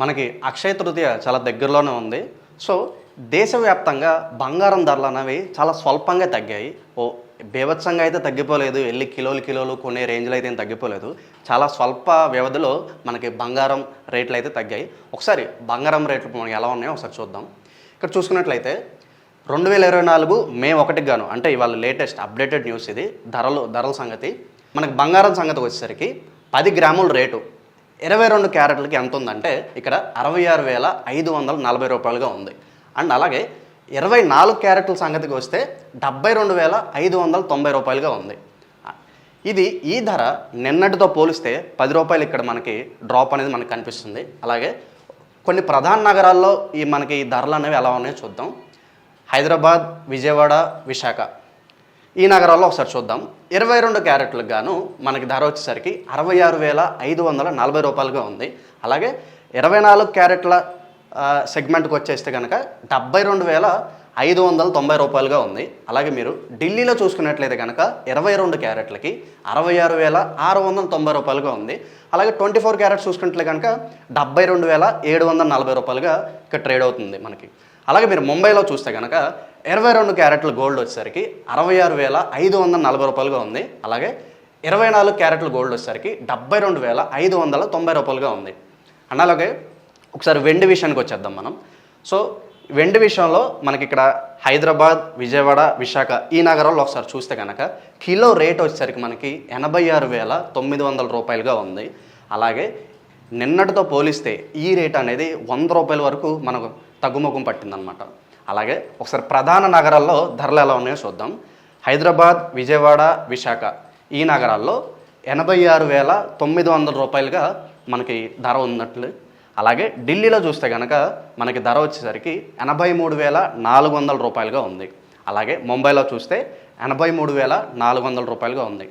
మనకి అక్షయ తృతీయ చాలా దగ్గరలోనే ఉంది. సో దేశవ్యాప్తంగా బంగారం ధరలు అనేవి చాలా స్వల్పంగా తగ్గాయి. ఓ బీభత్సంగా అయితే తగ్గిపోలేదు. వెళ్ళి కిలోలు కిలోలు కొనే రేంజ్లో అయితే ఏం తగ్గిపోలేదు. చాలా స్వల్ప వ్యవధిలో మనకి బంగారం రేట్లు అయితే తగ్గాయి. ఒకసారి బంగారం రేట్లు మనకి ఎలా ఉన్నాయో ఒకసారి చూద్దాం. ఇక్కడ చూసుకున్నట్లయితే రెండు వేల ఇరవై నాలుగు మే ఒకటికి గాను అంటే ఇవాళ లేటెస్ట్ అప్డేటెడ్ న్యూస్ ఇది ధరలు ధరల సంగతి. మనకి బంగారం సంగతి వచ్చేసరికి పది గ్రాముల రేటు. ఇరవై రెండు క్యారెట్లకి ఎంత ఉందంటే ఇక్కడ అరవై ఆరు వేల ఐదు వందల నలభై రూపాయలుగా ఉంది. అండ్ అలాగే ఇరవై నాలుగు క్యారెట్ల సంగతికి వస్తే డెబ్బై రెండు వేల ఐదు వందల తొంభై రూపాయలుగా ఉంది. ఇది ఈ ధర నిన్నటితో పోలిస్తే పది రూపాయలు ఇక్కడ మనకి డ్రాప్ అనేది మనకు కనిపిస్తుంది. అలాగే కొన్ని ప్రధాన నగరాల్లో ఈ మనకి ఈ ధరలు అనేవి ఎలా ఉన్నాయో చూద్దాం. హైదరాబాద్ విజయవాడ విశాఖ. ఈ నగరాల్లో ఒకసారి చూద్దాం. ఇరవై రెండు క్యారెట్లకు గాను మనకి ధర వచ్చేసరికి అరవై ఆరు వేల ఐదు వందల నలభై రూపాయలుగా ఉంది. అలాగే ఇరవై నాలుగు క్యారెట్ల సెగ్మెంట్కి వచ్చేస్తే కనుక డెబ్బై రెండు వేల ఐదు వందల తొంభై రూపాయలుగా ఉంది. అలాగే మీరు ఢిల్లీలో చూసుకున్నట్లయితే కనుక ఇరవై రెండు క్యారెట్లకి అరవై ఆరు వేల ఆరు వందల తొంభై రూపాయలుగా ఉంది. అలాగే ట్వంటీ ఫోర్ క్యారెట్స్ చూసుకున్నట్లే కనుక డెబ్బై రెండు వేల ఏడు వందల నలభై రూపాయలుగా ఇక్కడ ట్రేడ్ అవుతుంది మనకి. అలాగే మీరు ముంబైలో చూస్తే కనుక ఇరవై రెండు క్యారెట్ల గోల్డ్ వచ్చేసరికి అరవై ఆరు వేల ఐదు వందల నలభై రూపాయలుగా ఉంది. అలాగే ఇరవై నాలుగు క్యారెట్ల గోల్డ్ వచ్చేసరికి డెబ్బై రెండు వేల ఐదు వందల తొంభై రూపాయలుగా ఉంది. అండ్ అలాగే ఒకసారి వెండి విషయానికి వచ్చేద్దాం మనం. సో వెండి విషయంలో మనకి ఇక్కడ హైదరాబాద్ విజయవాడ విశాఖ ఈ నగరాల్లో ఒకసారి చూస్తే కనుక కిలో రేట్ వచ్చేసరికి మనకి ఎనభై ఆరు వేల తొమ్మిది వందల రూపాయలుగా ఉంది. అలాగే నిన్నటితో పోలిస్తే ఈ రేట్ అనేది వంద రూపాయల వరకు మనకు తగ్గుముఖం పట్టిందనమాట. అలాగే ఒకసారి ప్రధాన నగరాల్లో ధరలు ఎలా ఉన్నాయో చూద్దాం. హైదరాబాద్ విజయవాడ విశాఖ ఈ నగరాల్లో ఎనభై ఆరు వేల తొమ్మిది వందల రూపాయలుగా మనకి ధర ఉన్నట్లు అలాగే ఢిల్లీలో చూస్తే కనుక మనకి ధర వచ్చేసరికి ఎనభై మూడు వేల నాలుగు వందల రూపాయలుగా ఉంది. అలాగే ముంబైలో చూస్తే ఎనభై మూడు వేల నాలుగు వందల రూపాయలుగా ఉంది.